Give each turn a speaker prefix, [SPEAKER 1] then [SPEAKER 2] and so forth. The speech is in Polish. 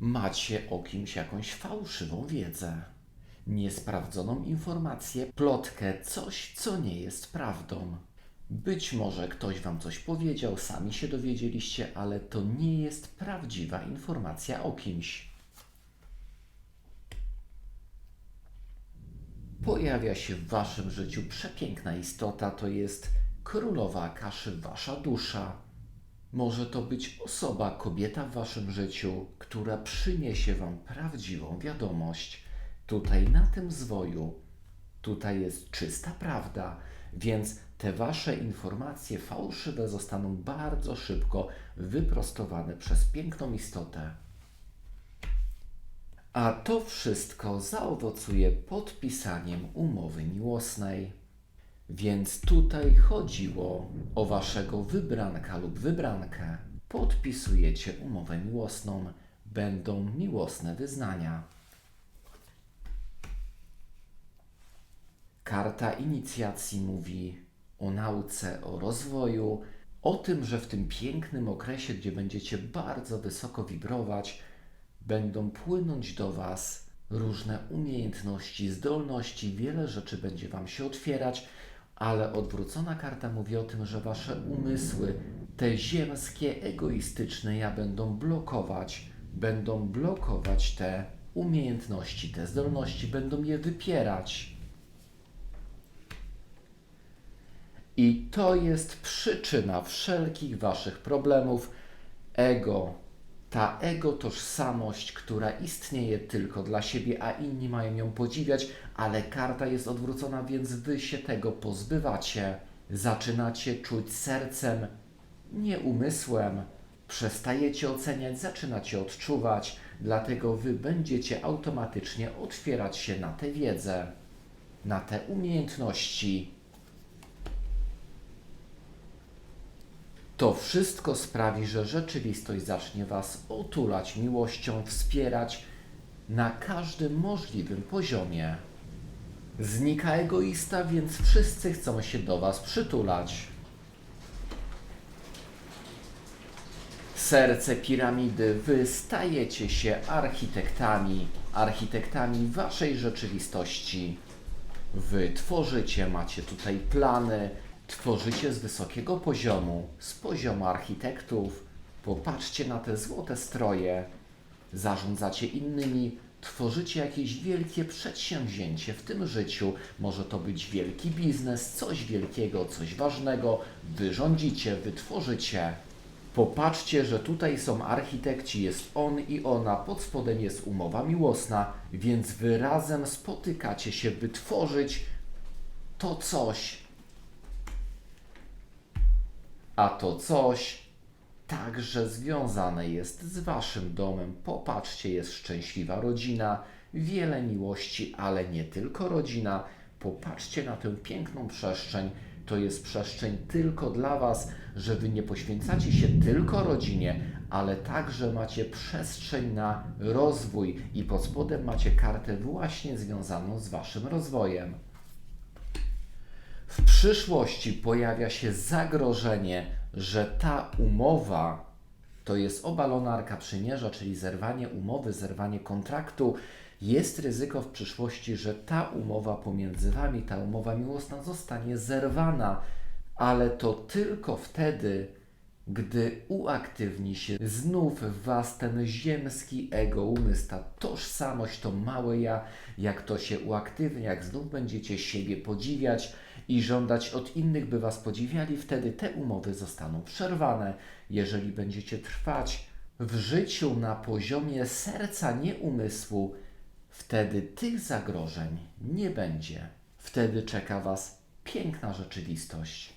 [SPEAKER 1] Macie o kimś jakąś fałszywą wiedzę, niesprawdzoną informację, plotkę, coś, co nie jest prawdą. Być może ktoś wam coś powiedział, sami się dowiedzieliście, ale to nie jest prawdziwa informacja o kimś. Pojawia się w waszym życiu przepiękna istota, to jest królowa Akaszy, wasza dusza. Może to być osoba, kobieta w waszym życiu, która przyniesie wam prawdziwą wiadomość. Tutaj na tym zwoju, tutaj jest czysta prawda, więc te wasze informacje fałszywe zostaną bardzo szybko wyprostowane przez piękną istotę. A to wszystko zaowocuje podpisaniem umowy miłosnej. Więc tutaj chodziło o waszego wybranka lub wybrankę. Podpisujecie umowę miłosną, będą miłosne wyznania. Karta inicjacji mówi o nauce, o rozwoju, o tym, że w tym pięknym okresie, gdzie będziecie bardzo wysoko wibrować, będą płynąć do Was różne umiejętności, zdolności, wiele rzeczy będzie Wam się otwierać, ale odwrócona karta mówi o tym, że Wasze umysły, te ziemskie, egoistyczne, ja będą blokować, będą blokować te umiejętności, te zdolności, będą je wypierać. I to jest przyczyna wszelkich waszych problemów. Ego, ta ego tożsamość, która istnieje tylko dla siebie, a inni mają ją podziwiać, ale karta jest odwrócona, więc wy się tego pozbywacie. Zaczynacie czuć sercem, nie umysłem. Przestajecie oceniać, zaczynacie odczuwać, dlatego wy będziecie automatycznie otwierać się na tę wiedzę, na te umiejętności. To wszystko sprawi, że rzeczywistość zacznie Was otulać miłością, wspierać na każdym możliwym poziomie. Znika egoista, więc wszyscy chcą się do Was przytulać. Serce piramidy, wy stajecie się architektami, architektami waszej rzeczywistości. Wy tworzycie, macie tutaj plany, tworzycie z wysokiego poziomu, z poziomu architektów. Popatrzcie na te złote stroje. Zarządzacie innymi, tworzycie jakieś wielkie przedsięwzięcie w tym życiu. Może to być wielki biznes, coś wielkiego, coś ważnego. Wy rządzicie, wy tworzycie. Popatrzcie, że tutaj są architekci, jest on i ona, pod spodem jest umowa miłosna, więc wy razem spotykacie się, by tworzyć to coś. A to coś także związane jest z waszym domem. Popatrzcie, jest szczęśliwa rodzina, wiele miłości, ale nie tylko rodzina. Popatrzcie na tę piękną przestrzeń. To jest przestrzeń tylko dla was, że wy nie poświęcacie się tylko rodzinie, ale także macie przestrzeń na rozwój i pod spodem macie kartę właśnie związaną z waszym rozwojem. W przyszłości pojawia się zagrożenie, że ta umowa to jest obalona arka przymierza, czyli zerwanie umowy, zerwanie kontraktu. Jest ryzyko w przyszłości, że ta umowa pomiędzy Wami, ta umowa miłosna zostanie zerwana, ale to tylko wtedy, gdy uaktywni się znów w Was ten ziemski ego, umysł, ta tożsamość, to małe ja, jak to się uaktywni, jak znów będziecie siebie podziwiać i żądać od innych, by Was podziwiali, wtedy te umowy zostaną przerwane. Jeżeli będziecie trwać w życiu na poziomie serca, nie umysłu, wtedy tych zagrożeń nie będzie. Wtedy czeka Was piękna rzeczywistość.